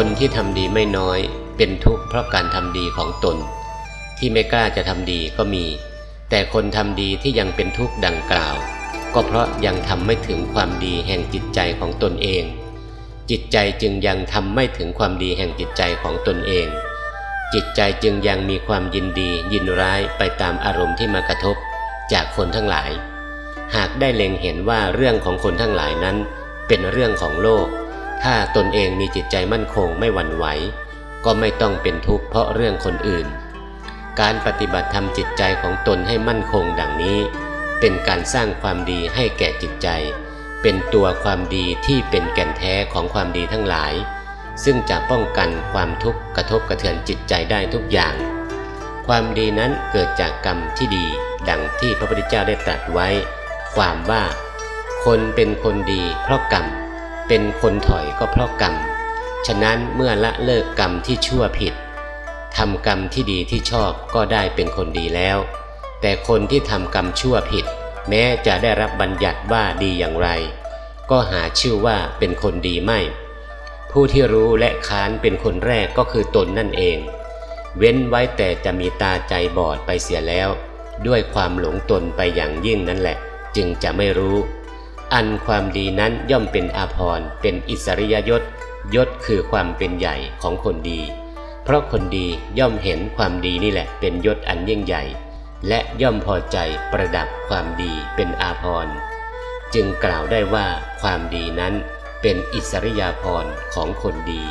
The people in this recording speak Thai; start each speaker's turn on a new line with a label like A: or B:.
A: คนที่ทำดีไม่น้อยเป็นทุกข์เพราะการทำดีของตน ที่ไม่กล้าจะทำดีก็มี แต่คนทำดีที่ยังเป็นทุกข์ดังกล่าว ก็เพราะยังทำไม่ถึงความดีแห่งจิตใจของตนเอง จิตใจจึงยังทำไม่ถึงความดีแห่งจิตใจของตนเอง จิตใจจึงยังมีความยินดียินร้ายไปตามอารมณ์ที่มากระทบ จากคนทั้งหลาย หากได้เล็งเห็นว่าเรื่องของคนทั้งหลายนั้น เป็นเรื่องของโลก ถ้าตนเองมีจิตใจมั่นคงไม่หวั่นไหว ก็ไม่ต้องเป็นทุกข์เพราะเรื่องคนอื่น การปฏิบัติทำจิตใจของตนให้มั่นคงดังนี้ เป็นการสร้างความดีให้แก่จิตใจ เป็นตัวความดีที่เป็นแก่นแท้ของความดีทั้งหลาย ซึ่งจะป้องกันความทุกข์กระทบกระเทือนจิตใจได้ทุกอย่าง ความดีนั้นเกิดจากกรรมที่ดี ดังที่พระพุทธเจ้าได้ตรัสไว้ ความว่า คนเป็นคนดีเพราะกรรม เป็นคนถอยก็เพราะกรรม ฉะนั้นเมื่อละเลิกกรรมที่ชั่วผิดทำกรรมที่ดีที่ชอบก็ได้เป็นคนดีแล้ว แต่คนที่ทำกรรมชั่วผิด แม้จะได้รับบัญญัติว่าดีอย่างไร ก็หาชื่อว่าเป็นคนดีไม่ ผู้ที่รู้และค้านเป็นคนแรกก็คือตนนั่นเอง เว้นไว้แต่จะมีตาใจบอดไปเสียแล้ว ด้วยความหลงตนไปอย่างยิ่งนั่นแหละ จึงจะไม่รู้ อันความดีนั้นย่อมเป็นอาภรณ์เป็นอิสริยยศ ยศคือความเป็นใหญ่ของคนดี เพราะคนดีย่อมเห็นความดีนี่แหละเป็นยศอันยิ่งใหญ่ และย่อมพอใจประดับความดีเป็นอาภรณ์จึงกล่าวได้ว่าความดีนั้นเป็นอิสริยาภรณ์ของคนดี